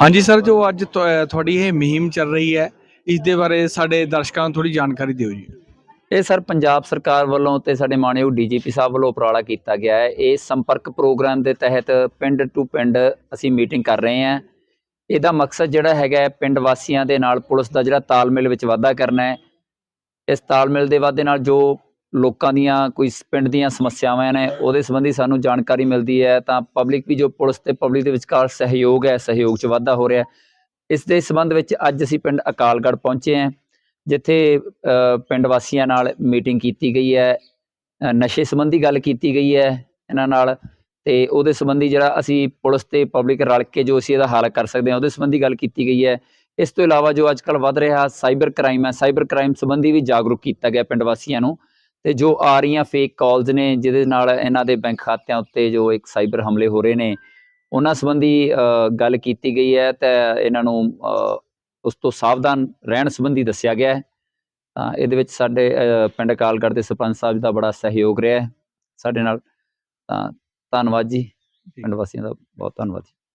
ਹਾਂਜੀ ਸਰ ਜੋ ਅੱਜ ਤੁ- ਤੁਹਾਡੀ ਇਹ ਮੁਹਿੰਮ ਚੱਲ ਰਹੀ ਹੈ ਇਸ ਦੇ ਬਾਰੇ ਸਾਡੇ ਦਰਸ਼ਕਾਂ ਨੂੰ ਥੋੜੀ ਜਾਣਕਾਰੀ ਦਿਓ ਜੀ। ਇਹ ਸਰ ਪੰਜਾਬ ਸਰਕਾਰ ਵੱਲੋਂ ਤੇ ਸਾਡੇ ਮਾਣਯੋਗ ਡੀਜੀਪੀ ਸਾਹਿਬ ਵੱਲੋਂ ਉਪਰਾਲਾ ਕੀਤਾ ਗਿਆ ਹੈ। ਇਹ ਸੰਪਰਕ ਪ੍ਰੋਗਰਾਮ ਦੇ ਤਹਿਤ ਪਿੰਡ ਟੂ ਪਿੰਡ ਅਸੀਂ ਮੀਟਿੰਗ ਕਰ ਰਹੇ ਹਾਂ। ਇਹਦਾ ਮਕਸਦ ਜਿਹੜਾ ਹੈਗਾ ਹੈ, ਪਿੰਡ ਵਾਸੀਆਂ ਦੇ ਨਾਲ ਪੁਲਿਸ ਦਾ ਜਿਹੜਾ ਤਾਲਮੇਲ ਵਿੱਚ ਵਾਧਾ ਕਰਨਾ ਹੈ। ਇਸ ਤਾਲਮੇਲ ਦੇ ਵਾਧੇ ਨਾਲ ਜੋ ਲੋਕਾਂ ਦੀਆਂ ਕੋਈ ਪਿੰਡ ਦੀਆਂ ਸਮੱਸਿਆਵਾਂ ਨੇ, ਉਹਦੇ ਸੰਬੰਧੀ ਸਾਨੂੰ ਜਾਣਕਾਰੀ ਮਿਲਦੀ ਹੈ, ਤਾਂ ਪਬਲਿਕ ਵੀ ਜੋ ਪੁਲਿਸ ਤੇ ਪਬਲਿਕ ਦੇ ਵਿਚਕਾਰ ਸਹਿਯੋਗ ਹੈ, ਸਹਿਯੋਗ 'ਚ ਵਾਧਾ ਹੋ ਰਿਹਾ ਇਸ ਦੇ ਸੰਬੰਧ ਵਿੱਚ ਅੱਜ ਅਸੀਂ ਪਿੰਡ ਅਕਾਲਗੜ੍ਹ ਪਹੁੰਚੇ ਹਾਂ, ਜਿੱਥੇ ਪਿੰਡ ਵਾਸੀਆਂ ਨਾਲ ਮੀਟਿੰਗ ਕੀਤੀ ਗਈ ਹੈ ਨਸ਼ੇ ਸੰਬੰਧੀ ਗੱਲ ਕੀਤੀ ਗਈ ਹੈ ਇਹਨਾਂ ਨਾਲ, ਤੇ ਉਹਦੇ ਸੰਬੰਧੀ ਜਿਹੜਾ ਅਸੀਂ ਪੁਲਿਸ ਤੇ ਪਬਲਿਕ ਰਲ ਕੇ ਜੋ ਅਸੀਂ ਇਹਦਾ ਹੱਲ ਕਰ ਸਕਦੇ ਹਾਂ, ਉਹਦੇ ਸੰਬੰਧੀ ਗੱਲ ਕੀਤੀ ਗਈ ਹੈ। ਇਸ ਤੋਂ ਇਲਾਵਾ ਜੋ ਅੱਜਕੱਲ ਵੱਧ ਰਿਹਾ ਸਾਈਬਰ ਕ੍ਰਾਈਮ ਹੈ ਸਾਈਬਰ ਕ੍ਰਾਈਮ ਸੰਬੰਧੀ ਵੀ ਜਾਗਰੂਕ ਕੀਤਾ ਗਿਆ ਪਿੰਡ ਵਾਸੀਆਂ ਨੂੰ। ਤੇ ਜੋ ਆ ਰਹੀਆਂ ਫੇਕ ਕਾਲਸ ਨੇ ਜਿਹਦੇ ਨਾਲ ਇਹਨਾਂ ਦੇ ਬੈਂਕ ਖਾਤਿਆਂ ਉੱਤੇ ਜੋ ਇੱਕ ਸਾਈਬਰ ਹਮਲੇ ਹੋ ਰਹੇ ਨੇ ਉਹਨਾਂ ਸੰਬੰਧੀ ਗੱਲ ਕੀਤੀ ਗਈ ਹੈ ਤੇ ਇਹਨਾਂ ਨੂੰ ਉਸ ਤੋਂ ਸਾਵਧਾਨ ਰਹਿਣ ਸੰਬੰਧੀ ਦੱਸਿਆ ਗਿਆ ਹੈ। ਤਾਂ ਇਹਦੇ ਵਿੱਚ ਸਾਡੇ ਪਿੰਡ ਕਾਲਗੜ੍ਹ ਦੇ ਸਰਪੰਚ ਸਾਹਿਬ ਦਾ ਬੜਾ ਸਹਿਯੋਗ ਰਿਹਾ ਹੈ ਸਾਡੇ ਨਾਲ। ਤਾਂ ਧੰਨਵਾਦ ਜੀ। ਪਿੰਡ ਵਾਸੀਆਂ ਦਾ ਬਹੁਤ ਧੰਨਵਾਦ ਜੀ।